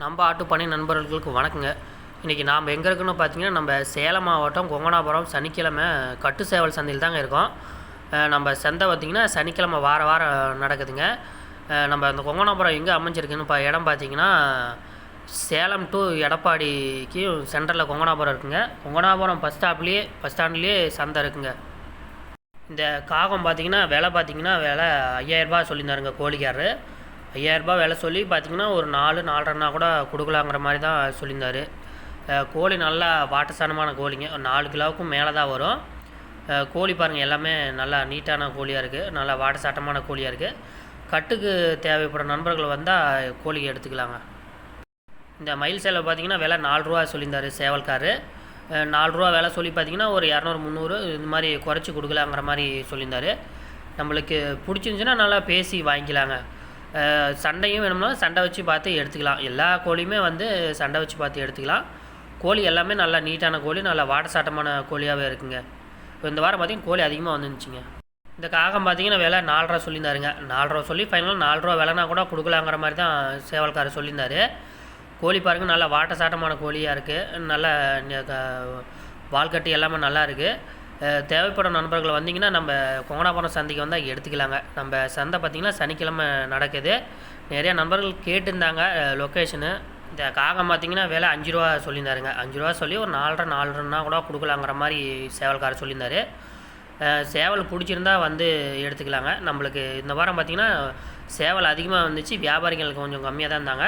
நம்ம ஆட்டுப்பண்ணை நண்பர்களுக்கு வணக்கங்க. இன்றைக்கி நாம் எங்கே இருக்குன்னு பார்த்தீங்கன்னா நம்ம சேலம் மாவட்டம் கொங்கனாபுரம் சனிக்கிழமை கட்டு சேவல் சந்தையில் தாங்க இருக்கோம். நம்ம சந்தை பார்த்திங்கன்னா சனிக்கிழமை வார வாரம் நடக்குதுங்க. நம்ம அந்த கொங்கனாபுரம் எங்கே அமைஞ்சிருக்குன்னு இப்போ இடம் பார்த்தீங்கன்னா சேலம் டு எடப்பாடிக்கு சென்டரில் கொங்கனாபுரம் இருக்குங்க. கொங்கனாபுரம் பஸ் ஸ்டாப்லேயே பஸ் ஸ்டாண்ட்லேயே சந்தை இருக்குங்க. இந்த காகம் பார்த்தீங்கன்னா விலை பார்த்தீங்கன்னா விலை ஐயாயிரரூபா சொல்லியிருந்தாருங்க கோழிக்காரரு. ஐயாயிரரூபா விலை சொல்லி பார்த்தீங்கன்னா ஒரு நாலு நாலரைனா கூட கொடுக்கலாங்கிற மாதிரி தான் சொல்லியிருந்தார். கோழி நல்லா வாட்டசானமான கோழிங்க. ஒரு நாலு கிலோவுக்கும் மேலே தான் வரும். கோழி பாருங்கள் எல்லாமே நல்லா நீட்டான கோழியாக இருக்குது நல்லா வாட்டசாட்டமான கோழியாக இருக்குது கட்டுக்கு தேவைப்படும் நண்பர்கள் வந்தால் கோழி எடுத்துக்கலாங்க. இந்த மயில் சேலை பார்த்தீங்கன்னா விலை நாலு ரூபா சொல்லியிருந்தாரு சேவல்காரு. அஹ் நாலு ரூபா விலை சொல்லி பார்த்தீங்கன்னா ஒரு இரநூறு முந்நூறு இந்த மாதிரி குறைச்சி கொடுக்கலாங்கிற மாதிரி சொல்லியிருந்தார். நம்மளுக்கு பிடிச்சிருந்துச்சுன்னா நல்லா பேசி வாங்கிக்கலாங்க. சண்டையும் வேணும்னா சண்டை வச்சு பார்த்து எடுத்துக்கலாம் எல்லா கோழியுமே வந்து சண்டை வச்சு பார்த்து எடுத்துக்கலாம் கோழி எல்லாமே நல்லா நீட்டான கோழி நல்லா வாடசாட்டமான கோழியாகவே இருக்குங்க இந்த வாரம் பார்த்தீங்கன்னா கோழி அதிகமாக வந்துருந்துச்சுங்க இந்த காகம் பார்த்தீங்கன்னா விலை நாலு ரூபா சொல்லியிருந்தாருங்க நாலு ரூபா சொல்லி ஃபைனலாக நாலு ரூபா விலைனா கூட கொடுக்கலாங்கிற மாதிரி தான் சேவல்காரர் சொல்லியிருந்தாரு கோழி பாருங்க நல்லா வாட்டசாட்டமான கோழியாக இருக்குது நல்ல வால்கட்டி எல்லாமே நல்லா இருக்குது தேவைப்படும் நண்பர்கள் வந்தீங்கன்னா நம்ம கொங்கனாபுரம் சந்தைக்கு வந்தால் எடுத்துக்கலாங்க. நம்ம சந்தை பார்த்திங்கன்னா சனிக்கிழமை நடக்குது. நிறையா நண்பர்கள் கேட்டிருந்தாங்க லொக்கேஷனு இந்த காகம் பார்த்தீங்கன்னா விலை அஞ்சு ரூபா சொல்லியிருந்தாருங்க. அஞ்சு ரூபா சொல்லி ஒரு நாலரை நாலரைன்னா கூட கொடுக்கலாங்கிற மாதிரி சேவல்காரர் சொல்லியிருந்தார். சேவல் பிடிச்சிருந்தா வந்து எடுத்துக்கலாங்க. நம்மளுக்கு இந்த வாரம் பார்த்திங்கன்னா சேவல் அதிகமாக வந்துச்சு. வியாபாரிகள் கொஞ்சம் கம்மியாக தான் இருந்தாங்க.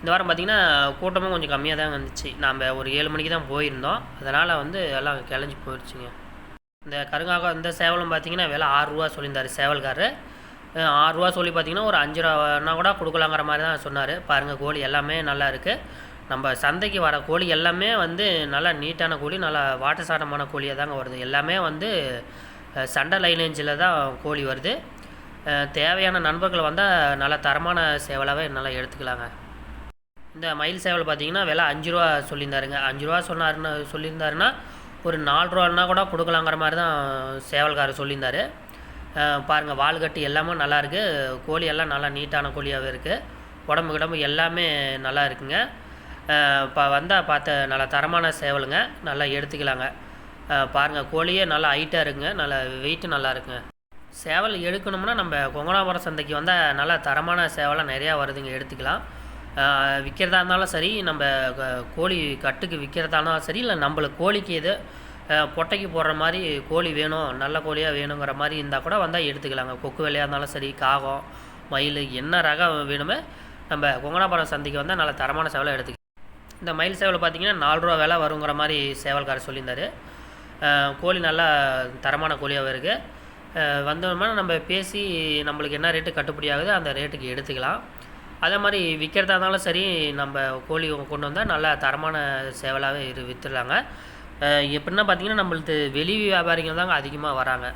இந்த வாரம் பார்த்திங்கன்னா கூட்டமும் கொஞ்சம் கம்மியாக தான் வந்துச்சு. நாம் ஒரு ஏழு மணிக்கு தான் போயிருந்தோம். அதனால் வந்து எல்லாம் கிளஞ்சி போயிடுச்சுங்க இந்த கருங்காக்கா இந்த சேவலும் பார்த்தீங்கன்னா விலை ஆறுரூவா சொல்லியிருந்தாரு சேவல்காரர். ஆறுரூவா சொல்லி பார்த்தீங்கன்னா ஒரு அஞ்சு ரூபானா கூட கொடுக்கலாங்கிற மாதிரி தான் சொன்னார். பாருங்கள் கோழி எல்லாமே நல்லா இருக்குது நம்ம சந்தைக்கு வர கோழி எல்லாமே வந்து நல்லா நீட்டான கோழி நல்லா வாட்டசாட்டமான கோழியாக தாங்க வருது. எல்லாமே வந்து சண்டை லைனேஜில் தான் கோழி வருது. தேவையான நண்பர்கள் வந்தால் நல்ல தரமான சேவலாகவே நல்லா எடுத்துக்கலாங்க. இந்த மயில் சேவல் பார்த்தீங்கன்னா விலை அஞ்சு ரூபா சொல்லியிருந்தாருங்க. அஞ்சு ரூபா சொன்னாருன்னு சொல்லியிருந்தாருன்னா ஒரு நாலு ரூபான்னா கூட கொடுக்கலாங்கிற மாதிரி தான் சேவல்காரர் சொல்லியிருந்தாரு. பாருங்கள் வால் கட்டி எல்லாமே நல்லாயிருக்கு கோழி எல்லாம் நல்லா நீட்டான கோழியாகவே இருக்குது உடம்பு கிடம்பு எல்லாமே நல்லா இருக்குங்க. இப்போ வந்தால் பார்த்த நல்ல தரமான சேவலுங்க. நல்லா எடுத்துக்கலாங்க. பாருங்கள் கோழியே நல்லா ஹைட்டாக இருக்குங்க. நல்லா வெயிட்டு நல்லா இருக்குங்க. சேவல் எடுக்கணும்னா நம்ம கொங்கனாபுரம் சந்தைக்கு வந்தால் நல்லா தரமான சேவலாக நிறையா வருதுங்க. எடுத்துக்கலாம். விற்கிறதா இருந்தாலும் சரி நம்ம க- கோழி கட்டுக்கு விற்கிறதா இருந்தாலும் சரி இல்லை நம்மளுக்கு கோழிக்கு எது பொட்டைக்கு போடுற மாதிரி கோழி வேணும் நல்ல கோழியாக வேணுங்கிற மாதிரி இருந்தால் கூட வந்தால் எடுத்துக்கலாங்க. கொக்கு விலையாக இருந்தாலும் சரி காகம் மயில் என்ன ரகம் வேணுமோ நம்ம கொங்கனாபுரம் சந்தைக்கு வந்தால் நல்ல தரமான சேவலை எடுத்துக்கலாம் இந்த மயில் சேவல் பார்த்தீங்கன்னா நாலு ரூபா விலை வருங்கிற மாதிரி சேவல்காரர் சொல்லியிருந்தார். கோழி நல்லா தரமான கோழியாகவும் இருக்குது வந்தோம்னா நம்ம பேசி நம்மளுக்கு என்ன ரேட்டு கட்டுப்படி ஆகுதோ அந்த ரேட்டுக்கு எடுத்துக்கலாம். அதே மாதிரி விற்கிறதா இருந்தாலும் சரி நம்ம கோழி கொண்டு வந்தால் நல்ல தரமான சேவலாகவே இரு விற்றுலாங்க எப்படின்னா பார்த்தீங்கன்னா நம்மளுக்கு வெளி வியாபாரிகள் தாங்க அதிகமாக வராங்க.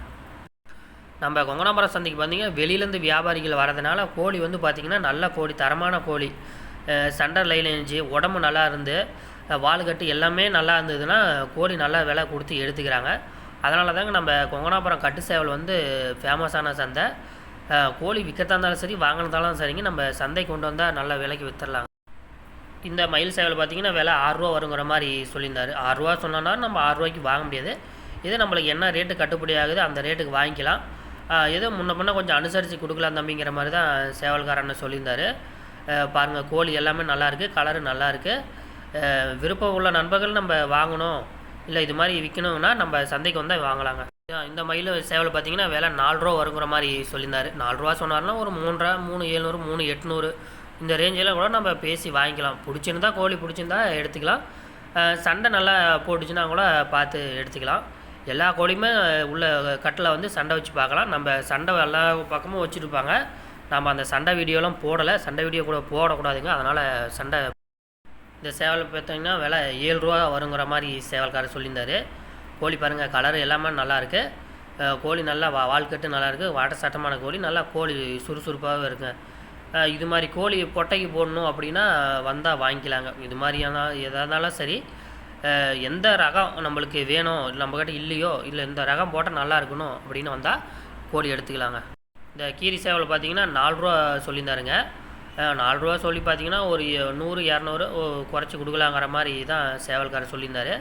நம்ம கொங்கனாபுரம் சந்தைக்கு பார்த்தீங்கன்னா வெளியிலேருந்து வியாபாரிகள் வரதுனால கோழி வந்து பார்த்திங்கன்னா நல்ல கோழி தரமான கோழி சண்டர் லைன் இருந்துச்சு உடம்பு நல்லா இருந்து அஹ் எல்லாமே நல்லா இருந்ததுன்னா கோழி நல்லா விலை கொடுத்து எடுத்துக்கிறாங்க. அதனால தாங்க நம்ம கொங்கனாபுரம் கட்டு சேவல் வந்து ஃபேமஸான சந்தை. கோழி விற்கத்தா இருந்தாலும் சரி வாங்கினதாலும் சரிங்க. நம்ம சந்தைக்கு கொண்டு வந்தால் நல்ல விலைக்கு விற்றுலாம் இந்த மயில் சேவல் பார்த்தீங்கன்னா விலை ஆறுரூவா வருங்கிற மாதிரி சொல்லியிருந்தார். ஆறுரூவா சொன்னோன்னா நம்ம ஆறுரூவாய்க்கு வாங்க முடியாது. இதே நம்மளுக்கு என்ன ரேட்டு கட்டுப்படி ஆகுது அந்த ரேட்டுக்கு வாங்கிக்கலாம். எதோ ஏதோ முன்ன பின்ன கொஞ்சம் அனுசரித்து கொடுக்கலாம் தம்பிங்கிற மாதிரி தான் சேவல்காரன்னு சொல்லியிருந்தாரு. பாருங்கள் கோழி எல்லாமே நல்லாயிருக்கு கலரு நல்லா இருக்குது விருப்பம் உள்ள நண்பர்கள் நம்ம வாங்கணும் இல்லை இது மாதிரி விற்கணும்னா நம்ம சந்தைக்கு வந்தால் வாங்கலாங்க. இந்த மயில் சேவல் பார்த்தீங்கன்னா விலை நாலு ரூபா வருங்கிற மாதிரி சொல்லியிருந்தார். நாலுரூவா சொன்னார்னா ஒரு மூன்றரை மூணு ஏழ்நூறு மூணு எட்நூறு இந்த ரேஞ்சில் கூட நம்ம பேசி வாங்கிக்கலாம். பிடிச்சிருந்தா கோழி பிடிச்சிருந்தா எடுத்துக்கலாம். சண்டை நல்லா போட்டுச்சுன்னா கூட பார்த்து எடுத்துக்கலாம். எல்லா கோழியுமே உள்ள கட்டில் வந்து சண்டை வச்சு பார்க்கலாம். நம்ம சண்டை எல்லா பக்கமும் வச்சுருப்பாங்க நம்ம அந்த சண்டை வீடியோலாம் போடலை. சண்டை வீடியோ கூட போடக்கூடாதுங்க. அதனால் சண்டை இந்த சேவல் பார்த்தீங்கன்னா விலை ஏழு ரூபா வருங்கிற மாதிரி சேவல்காரர் சொல்லியிருந்தார். கோழி பாருங்கள் கலர் எல்லாமே நல்லாயிருக்கு கோழி நல்லா வா வால்கட்டு நல்லாயிருக்கு வாட்ட சட்டமான கோழி நல்லா கோழி சுறுசுறுப்பாகவே இருக்குங்க. இது மாதிரி கோழி பொட்டைக்கு போடணும் அப்படின்னா வந்தால் வாங்கிக்கலாங்க. இது மாதிரியான எதாக இருந்தாலும் சரி. எந்த ரகம் நம்மளுக்கு வேணும் நம்மக்கிட்ட இல்லையோ இல்லை இந்த ரகம் போட்டால் நல்லா இருக்கணும் அப்படின்னு வந்தால் கோழி எடுத்துக்கலாங்க. இந்த கீரி சேவல் பார்த்தீங்கன்னா நால்ரூவா சொல்லியிருந்தாருங்க. நால்ரூவா சொல்லி பார்த்தீங்கன்னா ஒரு நூறு இரநூறு குறைச்சி கொடுக்கலாங்கிற மாதிரி தான் சேவல்காரர் சொல்லியிருந்தாரு.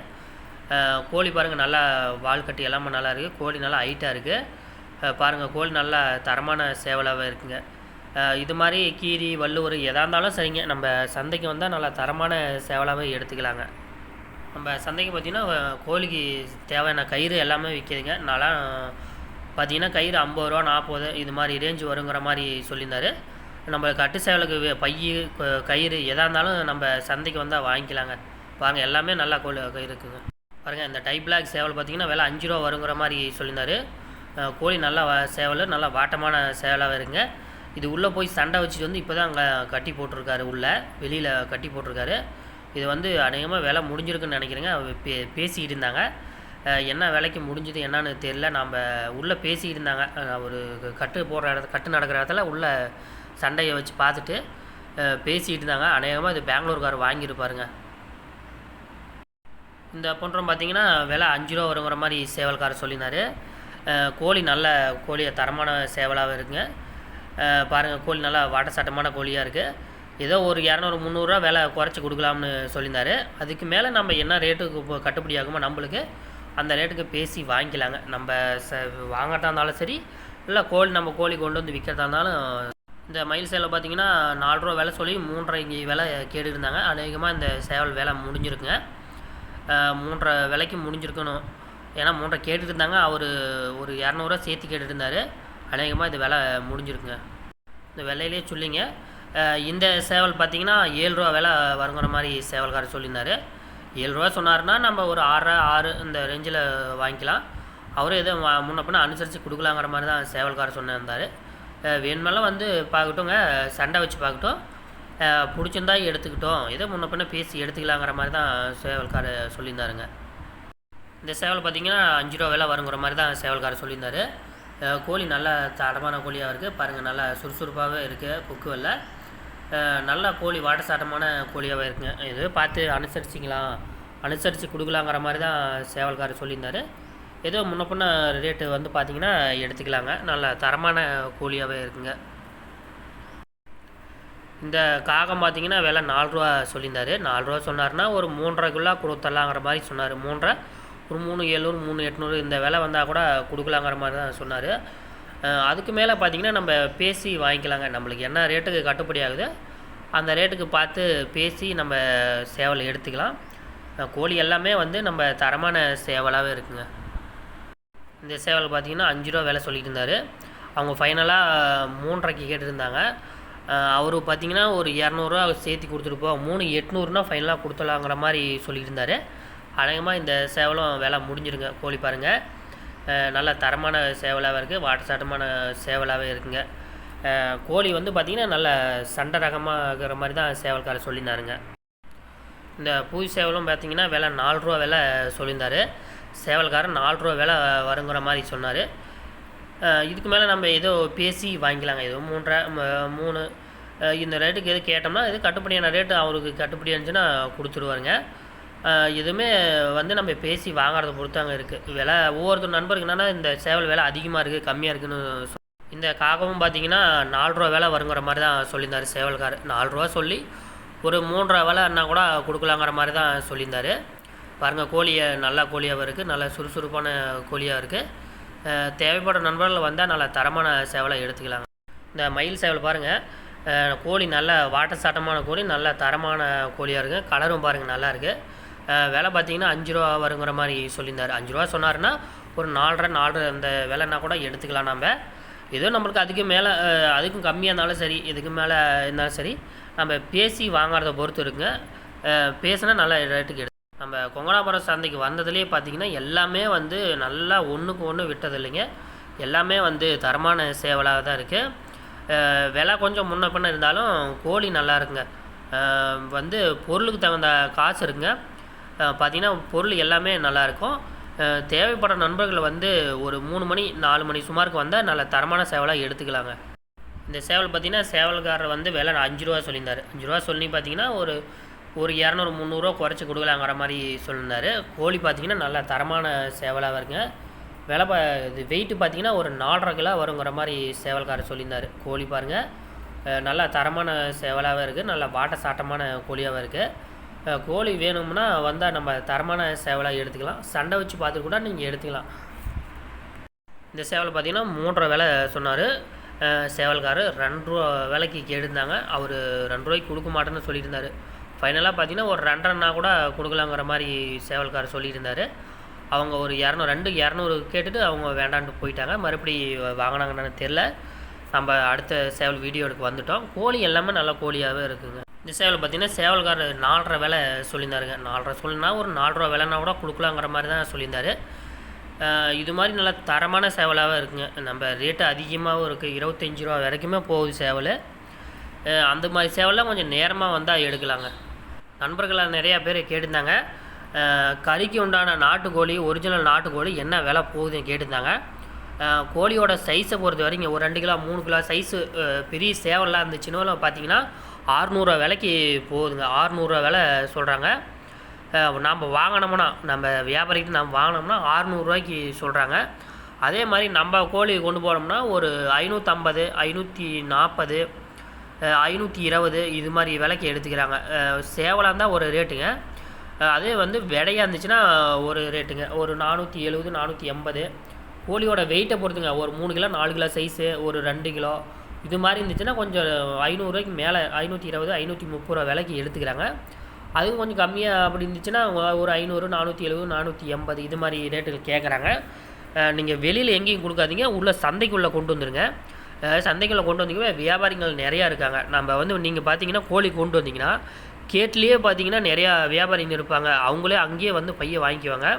கோழி பாருங்கள் நல்லா வால் கட்டி எல்லாமே நல்லா இருக்குது கோழி நல்லா ஹைட்டாக இருக்குது பாருங்கள் கோழி நல்லா தரமான சேவலாகவே இருக்குங்க. இது மாதிரி கீரி வள்ளுவர் எதாக இருந்தாலும் சரிங்க. நம்ம சந்தைக்கு வந்தால் நல்லா தரமான சேவலாகவே எடுத்துக்கலாங்க. நம்ம சந்தைக்கு பார்த்தீங்கன்னா கோழிக்கு தேவையான கயிறு எல்லாமே விற்கிதுங்க நல்லா பார்த்தீங்கன்னா கயிறு ஐம்பது ரூபா நாற்பது இது மாதிரி ரேஞ்சு வருங்கிற மாதிரி சொல்லியிருந்தாரு. நம்ம கட்டு சேவலுக்கு பைய கயிறு எதாக இருந்தாலும் நம்ம சந்தைக்கு வந்தால் வாங்கிக்கலாங்க. பாருங்கள் எல்லாமே நல்லா கோழி கயிறு இருக்குங்க. பாருங்கள் இந்த டை பிளாக் சேவல் பார்த்தீங்கன்னா விலை அஞ்சு ரூபா வருங்கிற மாதிரி சொல்லியிருந்தாரு. கோழி நல்லா சேவல் நல்லா வாட்டமான சேவலாக இருங்க. இது உள்ளே போய் சண்டை வச்சுட்டு வந்து இப்போ தான் அங்கே கட்டி போட்டிருக்காரு உள்ளே வெளியில் கட்டி போட்டிருக்காரு. இது வந்து அநேகமாக விலை முடிஞ்சிருக்குன்னு நினைக்கிறேங்க. பே பேசிக்கிட்டு இருந்தாங்க. என்ன விலைக்கு முடிஞ்சது என்னன்னு தெரியல. நாம் உள்ளே பேசிக்கிட்டு இருந்தாங்க. ஒரு கட்டு போடுற இடத்துல கட்டு நடக்கிற இடத்துல உள்ள சண்டையை வச்சு பார்த்துட்டு பேசிக்கிட்டு இருந்தாங்க. அநேகமாக இது பெங்களூர்கார் வாங்கியிருப்பாருங்க. இந்த பொன்றம் பார்த்தீங்கன்னா விலை அஞ்சு ரூபா வருங்கிற மாதிரி சேவல்காரர் சொல்லினார் கோழி நல்ல கோழியை தரமான சேவலாக இருக்குங்க. பாருங்கள் கோழி நல்லா வாட்ட சட்டமான கோழியாக இருக்குது ஏதோ ஒரு இரநூறு முந்நூறுரூவா விலை குறைச்சி கொடுக்கலாம்னு சொல்லியிருந்தார். அதுக்கு மேலே நம்ம என்ன ரேட்டுக்கு இப்போ கட்டுப்படி ஆகுமோ நம்மளுக்கு அந்த ரேட்டுக்கு பேசி வாங்கிக்கலாங்க. நம்ம ச வாங்கட்டா இருந்தாலும் சரி இல்லை கோழி நம்ம கோழி கொண்டு வந்து விற்கிறதா இருந்தாலும் இந்த மயில் சேவலை பார்த்தீங்கன்னா நாலு ரூபா விலை சொல்லி இங்கே விலை கேட்டு இருந்தாங்க அநேகமாக இந்த சேவல் விலை முடிஞ்சிருக்குங்க. மூன்றரை விலைக்கு முடிஞ்சிருக்கணும். ஏன்னா மூன்றரை கேட்டுட்டு இருந்தாங்க அவர் ஒரு இரநூறுவா சேர்த்து கேட்டுட்டு இருந்தார் அநேகமாக இது விலை முடிஞ்சிருக்குங்க. இந்த விலையிலே சொல்லிங்க. இந்த சேவல் பார்த்தீங்கன்னா ஏழு ரூபா விலை வருங்கிற மாதிரி சேவல்காரர் சொல்லியிருந்தாரு. ஏழு ரூபா சொன்னார்னா நம்ம ஒரு ஆறரை ஆறு இந்த ரேஞ்சில் வாங்கிக்கலாம். அவரும் எதோ வ- முன்ன பின்ன அனுசரித்து கொடுக்கலாங்கிற மாதிரி தான் சேவல்காரர் சொன்னிருந்தார் வேணுமெல்லாம் வந்து பார்க்கட்டுங்க. சண்டை வச்சு பார்க்கட்டும். பிடிச்சிருந்தா எடுத்துக்கிட்டோம். ஏதோ முன்ன பின்ன பேசி எடுத்துக்கலாங்கிற மாதிரி தான் சேவல்காரர் சொல்லியிருந்தாருங்க. இந்த சேவல் பார்த்தீங்கன்னா அஞ்சு ரூபா விலை வருங்கிற மாதிரி தான் சேவல்காரர் சொல்லியிருந்தாரு. கோழி நல்ல தடமான கோழியாக இருக்குது பாருங்கள் நல்லா சுறுசுறுப்பாகவே இருக்குது கொக்கு நல்ல நல்லா கோழி வாட்டசாட்டமான கோழியாகவே இருக்குங்க. இது பார்த்து அனுசரிச்சிக்கலாம் அனுசரித்து கொடுக்கலாங்கிற மாதிரி தான் சேவல்காரர் சொல்லியிருந்தாரு. ஏதோ முன்ன பின்ன ரேட்டு வந்து பார்த்திங்கன்னா எடுத்துக்கலாங்க. நல்ல தரமான கோழியாகவே இருக்குங்க. இந்த காகம் பார்த்தீங்கன்னா விலை நாலுரூவா சொல்லியிருந்தார். நாலுரூவா சொன்னார்னா ஒரு மூன்றரைக்குள்ளே கொடுத்துடலாங்கிற மாதிரி சொன்னார். மூன்றரை ஒரு மூணு எழுநூறு மூணு எட்நூறு இந்த விலை வந்தால் கூட கொடுக்கலாங்கிற மாதிரி தான் சொன்னார். அதுக்கு மேலே பார்த்தீங்கன்னா நம்ம பேசி வாங்கிக்கலாங்க. நம்மளுக்கு என்ன ரேட்டுக்கு கட்டுப்படி ஆகுது அந்த ரேட்டுக்கு பார்த்து பேசி நம்ம சேவல் எடுத்துக்கலாம். கோழி எல்லாமே வந்து நம்ம தரமான சேவலாகவே இருக்குங்க. இந்த சேவல் பார்த்தீங்கன்னா அஞ்சு ரூபா விலை சொல்லிட்டு இருந்தார். அவங்க ஃபைனலாக மூன்றரைக்கு கேட்டுருந்தாங்க. அவர் பார்த்தீங்கன்னா ஒரு இரநூறுவா சேர்த்து கொடுத்துருப்போம். மூணு எட்நூறுனா ஃபைனலாக கொடுத்துலாங்கிற மாதிரி சொல்லியிருந்தார். அழகமாக அநேகமாக இந்த சேவலும் வேலை முடிஞ்சிருங்க. கோழி பாருங்கள் நல்ல தரமான சேவலாகவே இருக்குது வாட்டர் சாட்டமான சேவலாகவே இருக்குங்க. கோழி வந்து பார்த்திங்கன்னா நல்ல சண்டை ரகமாக இருக்கிற மாதிரி தான் சேவல்காரர் சொல்லியிருந்தாருங்க. இந்த பூ சேவலும் பார்த்தீங்கன்னா விலை நாலு ரூபா விலை சொல்லியிருந்தார். சேவல்காரன் நாலு ரூபா விலை வருங்கிற மாதிரி சொன்னார். இதுக்கு மேலே நம்ம ஏதோ பேசி வாங்கிக்கலாங்க. ஏதோ மூன்றரை மூணு இந்த ரேட்டுக்கு எது கேட்டோம்னா இது கட்டுப்படியான ரேட்டு அவருக்கு கட்டுப்படி இருந்துச்சுன்னா கொடுத்துருவாருங்க. எதுவுமே வந்து நம்ம பேசி வாங்குறத பொறுத்தாங்க இருக்குது விலை ஒவ்வொருத்தர் நண்பருக்கு என்னென்னா இந்த சேவல் விலை அதிகமாக இருக்குது கம்மியாக இருக்குதுன்னு இந்த காகமும் பார்த்தீங்கன்னா நாலு ரூபா விலை வருங்கிற மாதிரி தான் சொல்லியிருந்தாரு சேவல்கார் நாலு ரூபா சொல்லி ஒரு மூன்றரை விலைன்னா கூட கொடுக்கலாங்கிற மாதிரி தான் சொல்லியிருந்தார். பாருங்கள் கோழியை நல்லா கோழியாகவும் இருக்குது நல்ல சுறுசுறுப்பான கோழியாக இருக்குது தேவைப்படுற நண்பர்கள் வந்தால் நல்ல தரமான சேவலை எடுத்துக்கலாங்க. இந்த மயில் சேவல் பாருங்கள் கோழி நல்ல வாட்ட சாட்டமான கோழி நல்ல தரமான கோழியாக இருக்குது கலரும் பாருங்கள் நல்லா இருக்குது விலை பார்த்தீங்கன்னா அஞ்சு ரூபா வருங்கிற மாதிரி சொல்லியிருந்தார். அஞ்சு ரூபா சொன்னார்னா ஒரு நாலரை நாலரை அந்த விலைன்னா கூட எடுத்துக்கலாம் நம்ம ஏதோ நம்மளுக்கு அதுக்கு மேலே அதுக்கும் கம்மியாக இருந்தாலும் சரி இதுக்கு மேலே இருந்தாலும் சரி நம்ம பேசி வாங்குறத பொறுத்து இருக்குங்க. அஹ் பேசினா நல்ல ரேட்டுக்கு எடுத்து நம்ம கொங்கனாபுரம் சந்தைக்கு வந்ததுலேயே பார்த்தீங்கன்னா எல்லாமே வந்து நல்லா ஒன்றுக்கு ஒன்று விட்டது இல்லைங்க எல்லாமே வந்து தரமான சேவலாக தான் இருக்குது விலை கொஞ்சம் முன்ன பின்ன இருந்தாலும் கோழி நல்லா இருக்குங்க. வந்து பொருளுக்கு தகுந்த காசு இருக்குங்க. பார்த்திங்கன்னா பார்த்தீங்கன்னா பொருள் எல்லாமே நல்லாயிருக்கும் தேவைப்படுற நண்பர்கள் வந்து ஒரு மூணு மணி நாலு மணி சுமாருக்கு வந்தால் நல்ல தரமான சேவலாக எடுத்துக்கலாங்க. இந்த சேவல் பார்த்தீங்கன்னா சேவல்காரர் வந்து விலை அஞ்சு ரூபா சொல்லியிருந்தார். அஞ்சு ரூபா சொல்லி பார்த்தீங்கன்னா ஒரு ஒரு இரநூறு முந்நூறுரூவா குறைச்சி கொடுக்கலாங்கிற மாதிரி சொல்லியிருந்தாரு கோழி பார்த்தீங்கன்னா நல்ல தரமான சேவலாக இருக்குங்க விலை பா இது வெயிட்டு பார்த்தீங்கன்னா ஒரு நாலரை கிலோ வருங்கிற மாதிரி சேவல்காரர் சொல்லியிருந்தார். கோழி பாருங்கள் நல்லா தரமான சேவலாகவே இருக்குது நல்ல வாட்ட சாட்டமான கோழியாகவும் இருக்குது கோழி வேணும்னா வந்தால் நம்ம தரமான சேவலாக எடுத்துக்கலாம். சண்டை வச்சு பார்த்துட்டு கூட நீங்கள் எடுத்துக்கலாம். இந்த சேவல் பார்த்தீங்கன்னா மூன்றரை விலை சொன்னார். சேவல்காரர். ரெண்டு ரூபா விலைக்கு கேட்டிருந்தாங்க. அவர் ரெண்டு ரூபாய்க்கு கொடுக்க மாட்டேன்னு சொல்லியிருந்தார். ஃபைனலாக பார்த்தீங்கன்னா ஒரு ரெண்டரைனா கூட கொடுக்கலாங்கிற மாதிரி சேவல்காரர் சொல்லியிருந்தார். அவங்க ஒரு இரநூறு ரெண்டு இரநூறு கேட்டுட்டு அவங்க வேண்டான்ட்டு போயிட்டாங்க. மறுபடி வாங்கினாங்கன்னு தெரில நம்ம அடுத்த சேவல் வீடியோ எடுக்க வந்துட்டோம். கோழி எல்லாமே நல்ல கோழியாகவே இருக்குங்க. இந்த சேவல் பார்த்தீங்கன்னா சேவல்காரர் நாலரை வேலை சொல்லியிருந்தாருங்க. நாலரை சொல்லினா ஒரு நாலு விலைனா கூட கொடுக்கலாங்கிற மாதிரி தான் சொல்லியிருந்தார். இது மாதிரி நல்ல தரமான சேவலாகவே இருக்குங்க. நம்ம ரேட்டு அதிகமாகவும் இருக்குது இருபத்தஞ்சி ரூபா வரைக்குமே போகுது சேவல். அந்த மாதிரி சேவலாம் கொஞ்சம் நேரமாக வந்தால் எடுக்கலாங்க. நண்பர்களாக நிறையா பேர் கேட்டிருந்தாங்க. கறிக்கு உண்டான நாட்டுக்கோழி ஒரிஜினல் நாட்டுக்கோழி என்ன விலை போகுதுன்னு கேட்டிருந்தாங்க. கோழியோட சைஸை பொறுத்த வரைக்கும் ஒரு ரெண்டு கிலோ மூணு கிலோ சைஸு பெரிய சேவலாம் இருந்துச்சுன்னு பார்த்தீங்கன்னா ஆறுநூறுவா விலைக்கு போகுதுங்க. ஆறுநூறுவா விலை சொல்கிறாங்க நாம் வாங்கினோம்னா நம்ம வியாபாரிக்கிட்ட நம்ம வாங்கினோம்னா ஆறுநூறுவாய்க்கு சொல்கிறாங்க அதே மாதிரி நம்ம கோழி கொண்டு போனோம்னா ஒரு ஐநூற்றம்பது ஐநூற்றி நாற்பது ஐநூற்றி இருபது இது மாதிரி விலைக்கு எடுத்துக்கிறாங்க. சேவலாக இருந்தால் ஒரு ரேட்டுங்க. அதே வந்து விடையாக இருந்துச்சுன்னா ஒரு ரேட்டுங்க. ஒரு நானூற்றி எழுபது நானூற்றி எண்பது. கோழியோட வெயிட்டை பொறுத்துங்க. ஒரு மூணு கிலோ நாலு கிலோ சைஸு ஒரு ரெண்டு கிலோ. இது மாதிரி இருந்துச்சுன்னா கொஞ்சம் ஐநூறுரூவாய்க்கு மேலே ஐநூற்றி இருபது ஐநூற்றி முப்பது ரூபா விலைக்கு எடுத்துக்கிறாங்க. அதுவும் கொஞ்சம் கம்மியாக அப்படி இருந்துச்சுன்னா ஒரு ஐநூறு நானூற்றி எழுபது நானூற்றி எண்பது இது மாதிரி ரேட்டுகள் கேட்குறாங்க நீங்கள் வெளியில் எங்கேயும் கொடுக்காதீங்க. உள்ளே சந்தைக்குள்ளே கொண்டு வந்துடுங்க சந்தைகளில் கொண்டு வந்தீங்கன்னா வியாபாரிகள் நிறையா இருக்காங்க. நம்ம வந்து நீங்கள் பார்த்தீங்கன்னா கோழி கொண்டு வந்தீங்கன்னா கேட்லேயே பார்த்தீங்கன்னா நிறையா வியாபாரிங்க இருப்பாங்க. அவங்களே அங்கேயே வந்து பையை வாங்கிக்குவாங்க.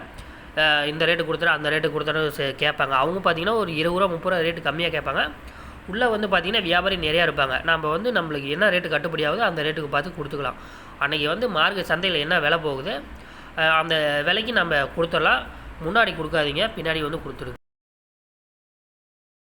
இந்த ரேட்டு கொடுத்துரு அந்த ரேட்டு கொடுத்துரு கேட்பாங்க. அவங்க பார்த்தீங்கன்னா ஒரு இருபது ரூபா முப்பது ரூபா ரேட்டு கம்மியாக கேட்பாங்க. உள்ளே வந்து பார்த்தீங்கன்னா வியாபாரி நிறையா இருப்பாங்க. நம்ம வந்து நம்மளுக்கு என்ன ரேட்டு கட்டுப்படி ஆகுதோ அந்த ரேட்டுக்கு பார்த்து கொடுத்துக்கலாம். அன்றைக்கி வந்து மார்க்கெட் சந்தையில் என்ன விலை போகுது அந்த விலைக்கு நம்ம கொடுத்துடலாம். முன்னாடி கொடுக்காதீங்க பின்னாடி வந்து கொடுத்துருங்க